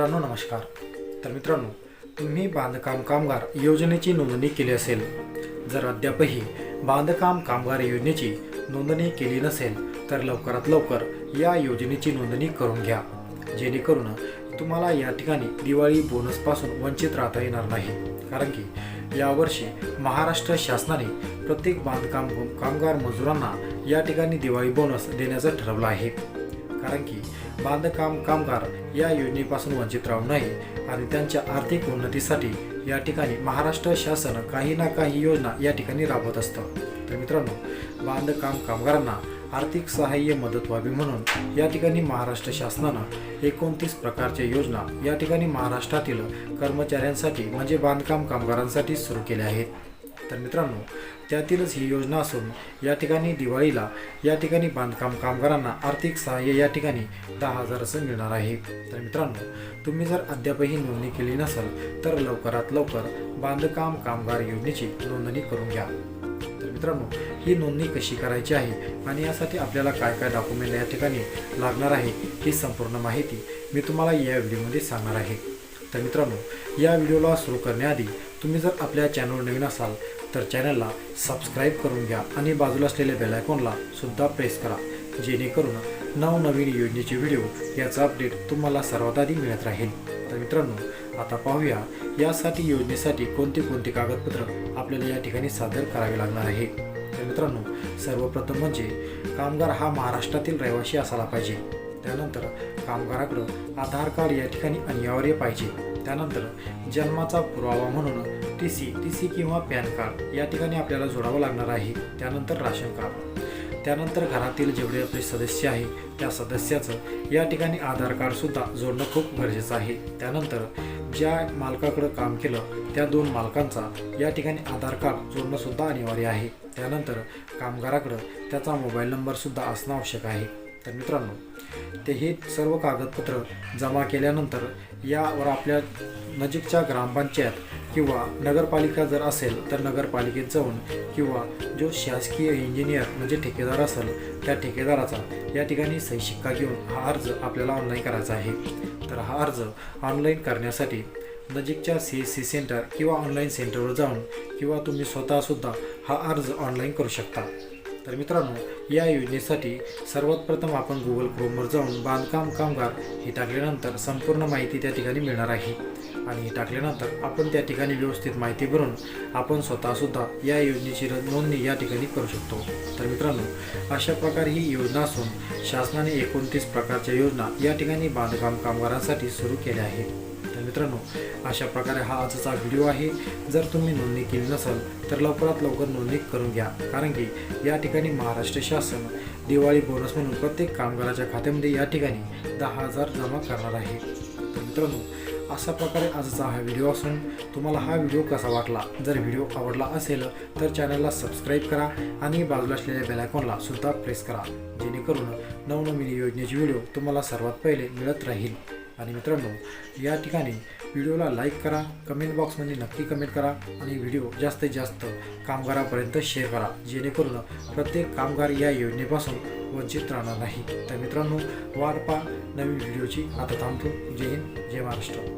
मित्रांनो नमस्कार. तर मित्रांनो तुम्ही बांधकाम कामगार योजनेची नोंदणी केली असेल. जर अद्यापही बांधकाम कामगार योजनेची नोंदणी केली नसेल तर लवकरात लवकर या योजनेची नोंदणी करून घ्या. जेणेकरून तुम्हाला या ठिकाणी दिवाळी बोनसपासून वंचित राहता येणार नाही. कारण की यावर्षी महाराष्ट्र शासनाने प्रत्येक बांधकाम कामगार मजुरांना या ठिकाणी दिवाळी बोनस देण्याचं ठरवलं आहे. कारण की बांधकाम कामगार या योजनेपासून वंचित राहू नये आणि त्यांच्या आर्थिक उन्नतीसाठी या ठिकाणी महाराष्ट्र शासन काही ना काही योजना या ठिकाणी राबवत असतं. तर मित्रांनो बांधकाम कामगारांना आर्थिक सहाय्य मदत व्हावी म्हणून या ठिकाणी महाराष्ट्र शासनानं एकोणतीस प्रकारच्या योजना या ठिकाणी महाराष्ट्रातील कर्मचाऱ्यांसाठी म्हणजे बांधकाम कामगारांसाठी सुरू केल्या आहेत. तर मित्रांनो त्यातीलच ही योजना असून या ठिकाणी दिवाळीला या ठिकाणी बांधकाम कामगारांना आर्थिक सहाय्य या ठिकाणी दहा हजार असं मिळणार आहे. तर मित्रांनो तुम्ही जर अद्यापही नोंदणी केली नसेल तर लवकरात लवकर बांधकाम कामगार योजनेची नोंदणी करून घ्या. तर मित्रांनो ही नोंदणी कशी करायची आहे आणि यासाठी आपल्याला काय काय डॉक्युमेंट या ठिकाणी लागणार आहे ही संपूर्ण माहिती मी तुम्हाला या व्हिडिओमध्ये सांगणार आहे. तर मित्रांनो या व्हिडिओला सुरू करण्याआधी तुम्ही जर आपल्या चॅनल नवीन असाल तर चॅनलला सबस्क्राईब करून घ्या आणि बाजूला असलेल्या बेलायकॉनला सुद्धा प्रेस करा जेणेकरून नवनवीन योजनेचे व्हिडिओ याचा अपडेट तुम्हाला सर्वात आधी मिळत राहील. तर मित्रांनो आता पाहूया यासाठी योजनेसाठी कोणती कोणती कागदपत्र आपल्याला या ठिकाणी सादर करावे लागणार आहे. तर मित्रांनो सर्वप्रथम म्हणजे कामगार हा महाराष्ट्रातील रहिवासी असायला पाहिजे. त्यानंतर कामगाराकडं आधार कार्ड या ठिकाणी अनिवार्य पाहिजे. त्यानंतर जन्माचा पुरावा म्हणून टी सी टी सी किंवा पॅन कार्ड या ठिकाणी आपल्याला जोडावं लागणार आहे. त्यानंतर राशन कार्ड. त्यानंतर घरातील जेवढे आपले सदस्य आहे त्या सदस्याचं या ठिकाणी आधार कार्डसुद्धा जोडणं खूप गरजेचं आहे. त्यानंतर ज्या मालकाकडं काम केलं त्या दोन मालकांचा या ठिकाणी आधार कार्ड जोडणंसुद्धा अनिवार्य आहे. त्यानंतर कामगाराकडं त्याचा मोबाईल नंबरसुद्धा असणं आवश्यक आहे. तर मित्रांनो ते हे सर्व कागदपत्र जमा केल्यानंतर यावर आपल्या नजीकच्या ग्रामपंचायत किंवा नगरपालिका जर असेल तर नगरपालिकेत जाऊन किंवा जो शासकीय इंजिनियर म्हणजे ठेकेदार असेल त्या ठेकेदाराचा या ठिकाणी सही शिक्का घेऊन हा अर्ज आपल्याला ऑनलाईन करायचा आहे. तर हा अर्ज ऑनलाईन करण्यासाठी नजीकच्या सी एस सी सेंटर किंवा ऑनलाईन सेंटरवर जाऊन किंवा तुम्ही स्वतःसुद्धा हा अर्ज ऑनलाईन करू शकता. तर मित्रांनो या योजनेसाठी सर्वात प्रथम आपण गुगल क्रोमवर जाऊन बांधकाम कामगार हे टाकल्यानंतर संपूर्ण माहिती त्या ठिकाणी मिळणार आहे. आणि हे टाकल्यानंतर आपण त्या ठिकाणी व्यवस्थित माहिती भरून आपण स्वतःसुद्धा या योजनेची नोंदणी या ठिकाणी करू शकतो. तर मित्रांनो अशा प्रकारे ही योजना असून शासनाने एकोणतीस प्रकारच्या योजना या ठिकाणी बांधकाम कामगारांसाठी सुरू केल्या आहेत. तर मित्रांनो अशा प्रकारे हा आजचा व्हिडिओ आहे. जर तुम्ही नोंदणी केली नसेल तर लवकरात लवकर नोंदणी करून घ्या. कारण की या ठिकाणी महाराष्ट्र शासन दिवाळी बोनस म्हणून प्रत्येक कामगाराच्या खात्यामध्ये या ठिकाणी दहा हजार जमा करणार आहे. तर मित्रांनो अशा प्रकारे आजचा हा व्हिडिओ असून तुम्हाला हा व्हिडिओ कसा वाटला? जर व्हिडिओ आवडला असेल तर चॅनलला सबस्क्राईब करा आणि बाजूला असलेल्या बेलायकॉनला सुद्धा प्रेस करा. जेणेकरून नवनवीन योजनेची व्हिडिओ तुम्हाला सर्वात पहिले मिळत राहील. आणि मित्रांनो या ठिकाणी व्हिडिओला लाईक करा कमेंट बॉक्समध्ये नक्की कमेंट करा आणि व्हिडिओ जास्तीत जास्त कामगारापर्यंत शेअर करा जेणेकरून प्रत्येक कामगार या योजनेपासून वंचित राहणार नाही. तर मित्रांनो वाट पा नवीन व्हिडिओची. आता थांबतो. जय हिंद जय महाराष्ट्र.